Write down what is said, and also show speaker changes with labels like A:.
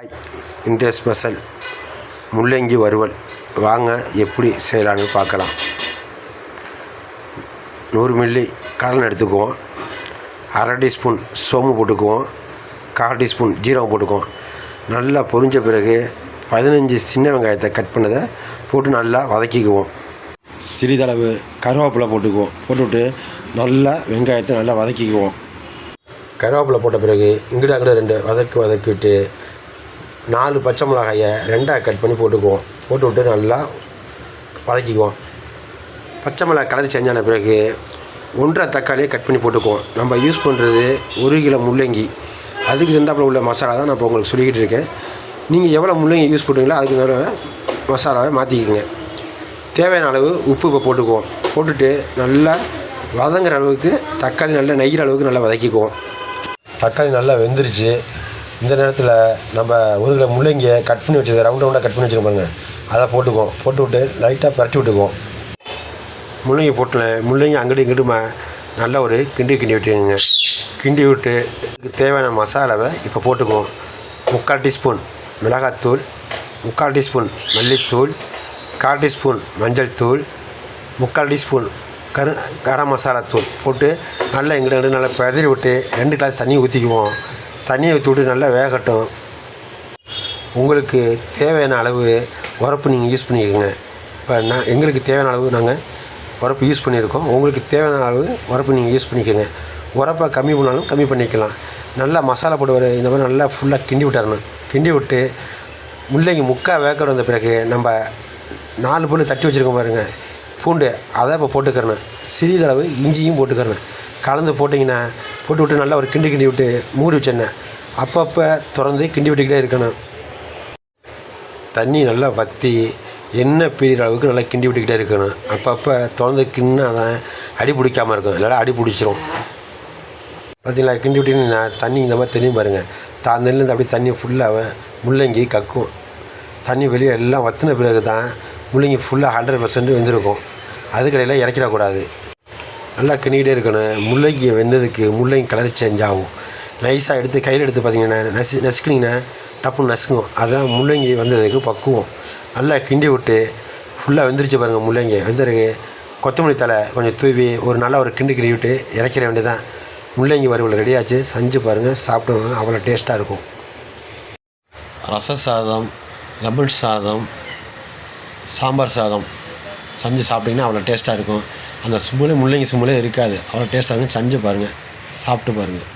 A: Hi இன்றைய special முள்ளங்கி வறுவல். வாங்க எப்படி செய்யலான்னு பார்க்கலாம். நூறு மில்லி கடலை எடுத்துக்குவோம். அரை டீஸ்பூன் சோம்பு போட்டுக்குவோம். கால் டீஸ்பூன் ஜீரகம் போட்டுக்குவோம். நல்லா பொரிஞ்ச பிறகு பதினஞ்சு சின்ன வெங்காயத்தை கட் பண்ணதை போட்டு நல்லா வதக்கிக்குவோம். சிறிதளவு கருவேப்பிலை போட்டுக்குவோம். போட்டுவிட்டு நல்லா வெங்காயத்தை நல்லா வதக்கிக்குவோம். கருவேப்பிலை போட்ட பிறகு இங்கிட்ட அங்கிட்ட ரெண்டு வதக்கு வதக்கிட்டு நாலு பச்சை மிளகாயை ரெண்டாக கட் பண்ணி போட்டுக்குவோம். போட்டு விட்டு நல்லா வதக்கிக்குவோம். பச்சை மிளகாய் கலர் செஞ்சான பிறகு ஒன்றரை தக்காளியை கட் பண்ணி போட்டுக்குவோம். நம்ம யூஸ் பண்ணுறது ஒரு கிலோ முள்ளங்கி. அதுக்கு தகுந்தாப்பில் உள்ள மசாலா தான் நான் இப்போ உங்களுக்கு சொல்லிக்கிட்டு இருக்கேன். நீங்கள் எவ்வளோ முள்ளங்கி யூஸ் பண்ணுறீங்களோ அதுக்கு தகுந்த மசாலாவை மாற்றிக்கிங்க தேவையான அளவு உப்பு இப்போ போட்டுக்குவோம். போட்டுட்டு நல்லா வதங்குற அளவுக்கு தக்காளி நல்லா நெய்கிற அளவுக்கு நல்லா வதக்கிக்குவோம். தக்காளி நல்லா வெந்துருச்சு. இந்த நேரத்தில் நம்ம ஒரு கிலோ முள்ளங்கியை கட் பண்ணி வச்சுருக்கோம் ரவுண்ட் ரவுண்டாக கட் பண்ணி வச்சுருக்கோம் அதை போட்டுக்குவோம். போட்டு விட்டு லைட்டாக பரட்டி விட்டுக்குவோம். முள்ளங்கி போட்டுனேன் முள்ளங்கி அங்கிட்டு இங்கிட்டுமா நல்லா ஒரு கிண்டி கிண்டி விட்டுருங்க கிண்டி விட்டு தேவையான மசாலாவை இப்போ போட்டுக்குவோம். முக்கால் டீஸ்பூன் மிளகாத்தூள் முக்கால் டீஸ்பூன் மல்லித்தூள் கால் டீஸ்பூன் மஞ்சள் தூள் முக்கால் டீஸ்பூன் கரு கரம் மசாலா தூள் போட்டு நல்லா எங்கிட்ட நல்லா பெதறி விட்டு ரெண்டு கிளாஸ் தண்ணி ஊற்றிக்குவோம் தண்ணியை ஊற்றி விட்டு நல்லா வேகட்டும். உங்களுக்கு தேவையான அளவு உரப்பு நீங்கள் யூஸ் பண்ணிக்கோங்க. இப்போ நான் எங்களுக்கு தேவையான அளவு நாங்கள் உரப்பு யூஸ் பண்ணியிருக்கோம். உங்களுக்கு தேவையான அளவு உரப்பு நீங்கள் யூஸ் பண்ணிக்கோங்க. உரப்பை கம்மி பண்ணாலும் கம்மி பண்ணிக்கலாம். நல்லா மசாலா போட்டு வர இந்த மாதிரி நல்லா ஃபுல்லாக கிண்டி விட்டுறணும். கிண்டி விட்டு முள்ளங்கி முக்கால் வேக்கட வந்த பிறகு நம்ம நாலு பூண்டு தட்டி வச்சுருக்கோம் பாருங்கள் பூண்டு அதை இப்போ போட்டுக்கிறணும். சிறிதளவு இஞ்சியும் போட்டுக்கிறணும். கலந்து போட்டிங்கன்னா போட்டு விட்டு நல்லா ஒரு கிண்டி கிண்டி விட்டு மூடி வச்சிடணும் அப்பப்போ திறந்து கிண்டி விட்டுக்கிட்டே இருக்கணும் தண்ணி நல்லா வற்றி எண்ணெய் பிரிகிற அளவுக்கு நல்லா கிண்டி விட்டுக்கிட்டே இருக்கணும் அப்பப்போ திறந்து கிண்ணா தான் அடி பிடிக்காமல் இருக்கும். இல்லைனா அடி பிடிச்சிரும். பார்த்தீங்களா கிண்டி விட்டீங்கன்னா தண்ணி இந்த மாதிரி தெரியும் பாருங்கள் தான் நெல்லேருந்து அப்படியே தண்ணி ஃபுல்லாக முள்ளங்கி கக்கும். தண்ணி வெளியே எல்லாம் வற்றின பிறகு தான் முள்ளங்கி ஃபுல்லாக ஹண்ட்ரட் பர்சன்ட் வெந்திருக்கும். அதுக்கடையில் இறக்கிடக்கூடாது. நல்லா கிண்டிக்கிட்டே இருக்கணும். முள்ளங்கி வெந்ததுக்கு முள்ளங்கி கலர் சேஞ்ச் ஆகும். நைஸாக எடுத்து கையில் எடுத்து பார்த்தீங்கன்னா நசி நசுக்குனீங்கன்னா டப்புன்னு நசுக்குவோம் அதுதான் முள்ளங்கி வந்ததுக்கு பக்குவம். நல்லா கிண்டி விட்டு ஃபுல்லாக வெந்துருச்சு பாருங்கள் முள்ளங்கி. வெந்திருக்கு கொத்தமல்லி தலை கொஞ்சம் தூவி ஒரு நல்லா ஒரு கிண்டு கிண்டி விட்டு இறக்கிற வேண்டியதான் முள்ளங்கி வறுவல் ரெடியாச்சு செஞ்சு பாருங்கள் சாப்பிடுவாங்க அவ்வளோ டேஸ்ட்டாக இருக்கும். ரச சாதம் லெமன் சாதம் சாம்பார் சாதம். சஞ்சு சாப்பிட்டிங்கன்னா அவ்வளோ டேஸ்ட்டாக இருக்கும். அந்த சும்முலே முள்ளங்கி சும்முலே இருக்காது. அவ்வளோ டேஸ்ட்டாக இருக்கும். சஞ்சு பாருங்கள் சாப்பிட்டு பாருங்கள்